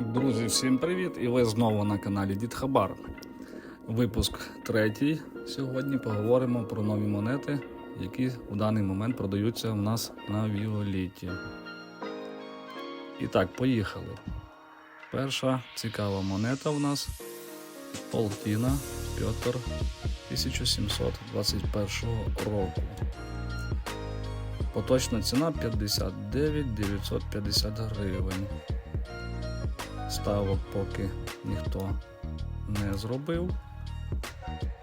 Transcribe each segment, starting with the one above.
Друзі, всім привіт! І ви знову на каналі Дід Хабар. Випуск третій. Сьогодні поговоримо про нові монети, які у даний момент продаються у нас на Віоліті. І так, поїхали. Перша цікава монета у нас Полтіна Пьотр 1721 року. Поточна ціна 59 950 гривень. Ставок поки ніхто не зробив.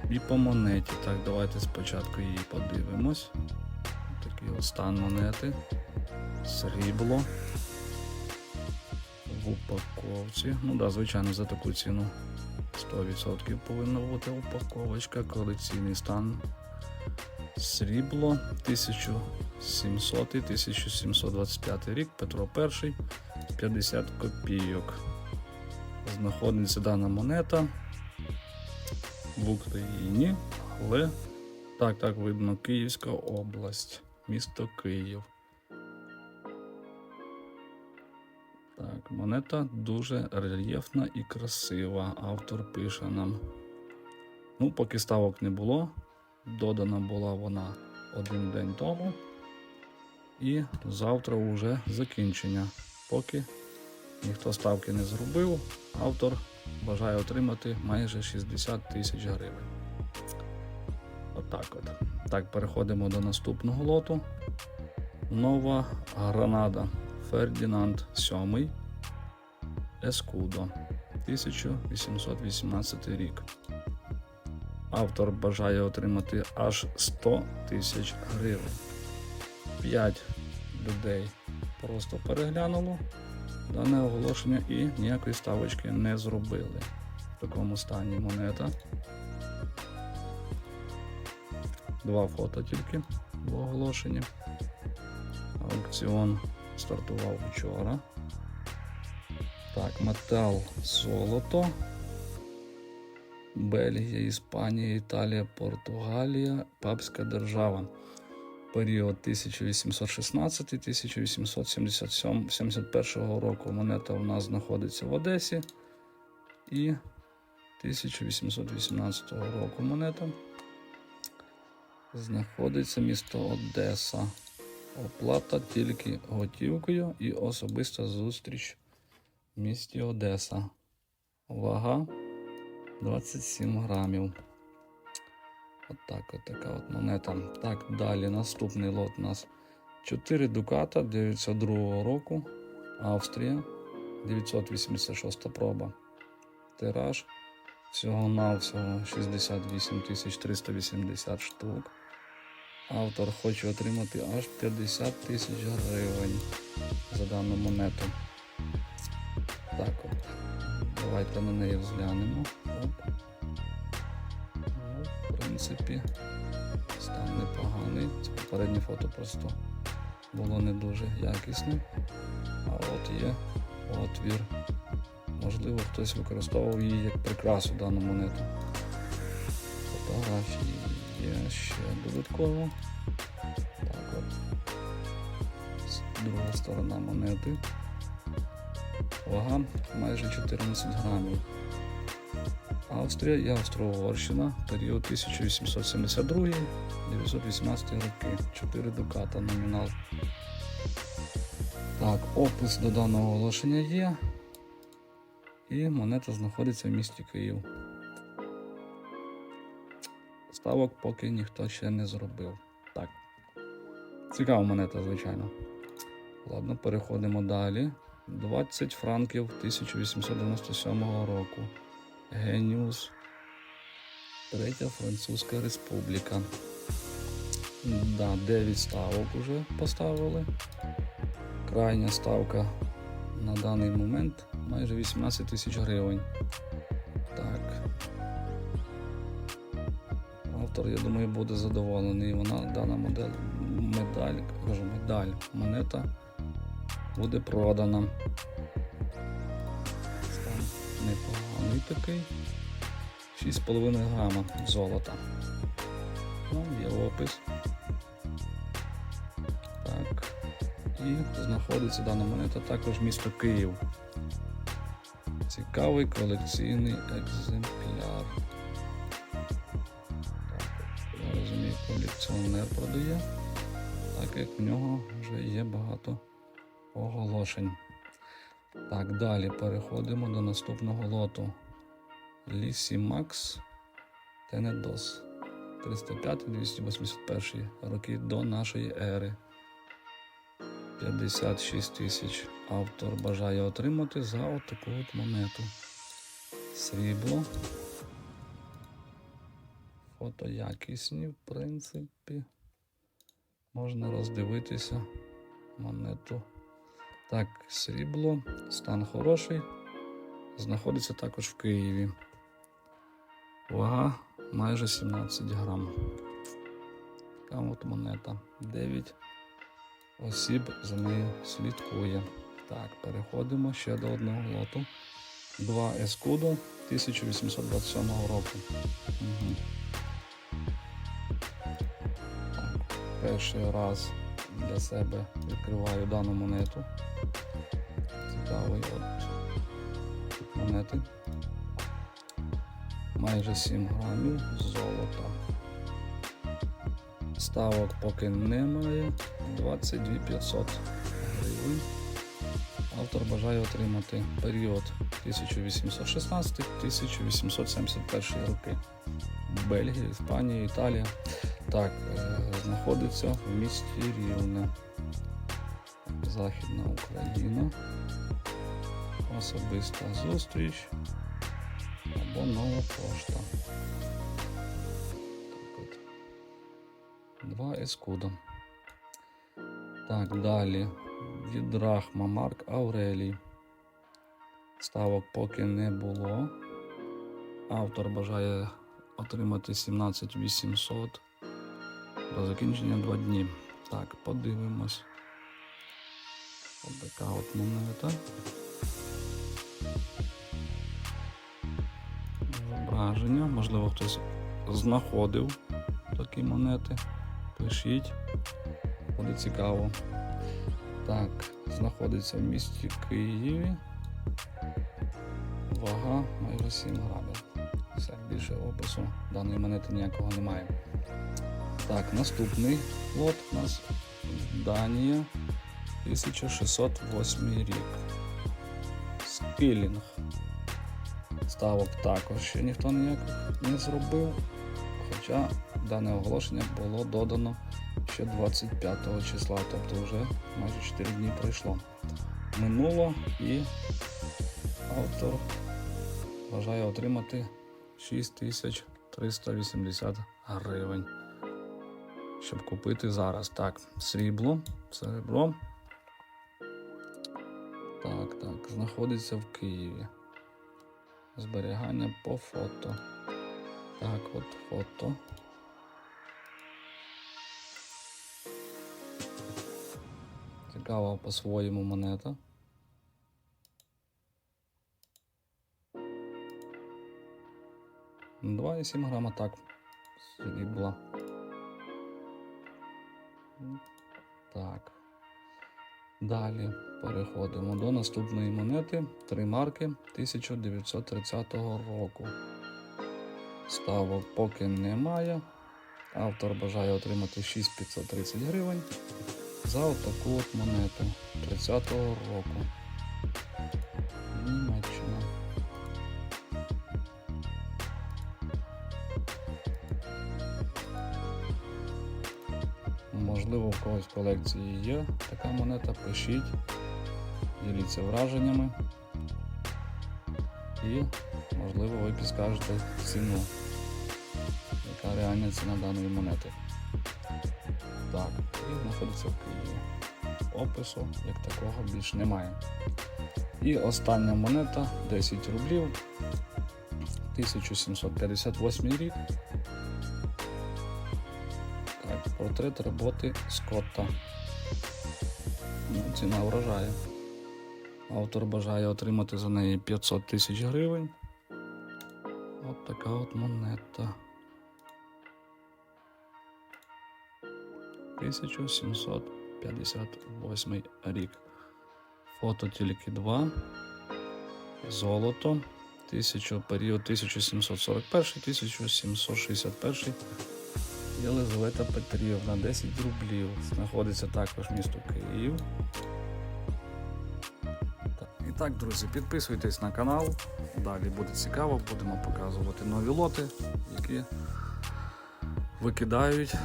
І по монеті. Так, давайте спочатку її подивимось. Такий стан монети. Срібло. В упаковці. Ну да, звичайно, за таку ціну 100% повинна бути упаковочка. Колекційний стан. Срібло 1700 1725 рік, Петро І, 50 копійок. Знаходиться дана монета в Україні, але так, так видно, Київська область, місто Київ. Так, монета дуже рельєфна і красива. Автор пише нам. Ну, поки ставок не було, додана була вона один день тому. І завтра вже закінчення. Поки ніхто ставки не зробив, автор бажає отримати майже 60 тисяч гривень. Отак от. Так, переходимо до наступного лоту. Нова гранада Фердінанд 7 Ескудо 1818 рік. Автор бажає отримати аж 100 тисяч гривень. 5 людей просто переглянуло дане оголошення і ніякої ставочки не зробили. В такому стані монета. Два фото тільки в оголошенні. Аукціон стартував вчора. Так, метал золото. Бельгія, Іспанія, Італія, Португалія, Папська держава. Період 1816-1871 року монета у нас знаходиться в Одесі. І 1818 року монета знаходиться місто Одеса. Оплата тільки готівкою і особиста зустріч в місті Одеса. Вага 27 грамів. Отак, от така от монета. Так, далі наступний лот у нас 4 дуката 902 року. Австрія. 986 проба. Тираж. Всього-навсього 68 380 штук. Автор хоче отримати аж 50 тисяч гривень за дану монету. Так от. Давайте на неї взглянемо. Оп. Принципі, стан непоганий. Це попереднє фото просто було не дуже якісне. А от є отвір. Можливо, хтось використовував її як прикрасу дану монету. Фотографії є ще додатково. Так от. Друга сторона монети. Вага майже 14 грамів. Австрія і Австро-Угорщина, період 1872-918 роки. 4 дуката номінал. Так, опис до даного оголошення є. І монета знаходиться в місті Київ. Ставок поки ніхто ще не зробив. Так. Цікава монета, звичайно. Ладно, переходимо далі. 20 франків 1897 року. Геніус. Третя Французька Республіка. Да, 9 ставок вже поставили. Крайня ставка на даний момент майже 18 тисяч гривень. Так. Автор, я думаю, буде задоволений. Вона дана модель медаль, кажу, медаль, монета буде продана. Непоганий такий. 6,5 грама золота. Ну, є опис. Так. І знаходиться дана монета також місто Київ. Цікавий колекційний екземпляр. Так, я розумію, колекціонер продає, так як в нього вже є багато оголошень. Так, далі переходимо до наступного лоту. Лісі Макс Тенедос. 305-281 роки до нашої ери. 56 тисяч. Автор бажає отримати за отаку от монету. Срібло. Фото якісні, в принципі. Можна роздивитися монету. Так, срібло, стан хороший. Знаходиться також в Києві. Вага майже 17 грам. Така от монета. 9 осіб за нею слідкує. Так, переходимо ще до одного лоту. 2 Ескудо 1827 року. Угу. Перший раз для себе відкриваю дану монету. Цікавий от монети. Майже 7 грамів золота. Ставок поки немає. 22 500 гривень. Автор бажає отримати період 1816-1871 роки. Бельгія, Іспанія, Італія. Так, е, знаходиться в місті Рівне. Західна Україна. Особиста зустріч або нова пошта. Так от. Два ескуда. Так, далі. Від Рахма Марк Аурелій. Ставок поки не було. Автор бажає отримати 17800 до закінчення 2 дні. Так, подивимось. Ось така от монета. Зображення. Можливо, хтось знаходив такі монети. Пишіть. Буде цікаво. Так, знаходиться в місті Києві. Вага майже 7 грамів. Все, більше опису даної монети ніякого немає. Так, наступний лот у нас Данія 1608 рік. Скілінг. Ставок також ще ніхто ніяких не зробив. Хоча дане оголошення було додано ще 25 числа, тобто вже майже 4 дні пройшло. Минуло і автор бажає отримати 6380 гривень. Щоб купити зараз. Так, срібло, серебро. Так, так, знаходиться в Києві. Зберігання по фото. Так, от фото. Цікава по-своєму монета. Два і сім грама так. Срібла. Так. Далі переходимо до наступної монети. Три марки 1930 року. Ставок поки немає. Автор бажає отримати 6530 гривень за отаку от монету 30-го року. Німеччина. Можливо, в когось в колекції є така монета, пишіть, діліться враженнями і, можливо, ви підскажете ціну, яка реальна ціна даної монети. Так, і знаходиться в Києві. Опису як такого більш немає. І остання монета 10 рублів 1758 рік. Так, портрет роботи Скотта. Ну, ціна вражає. Автор бажає отримати за неї 500 тисяч гривень. От така от монета. 1758 рік. Фото тільки два. золото. 1000, період 1741-1761. Єлизавета Петрівна, 10 рублів. Знаходиться також місто Київ. І так, друзі, підписуйтесь на канал. Далі буде цікаво, будемо показувати нові лоти, які викидають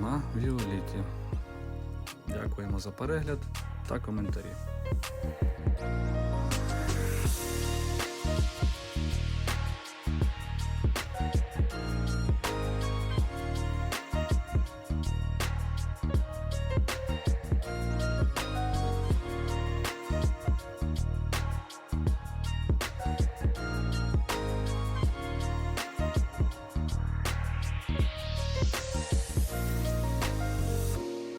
на Віоліті. Дякуємо за перегляд та коментарі.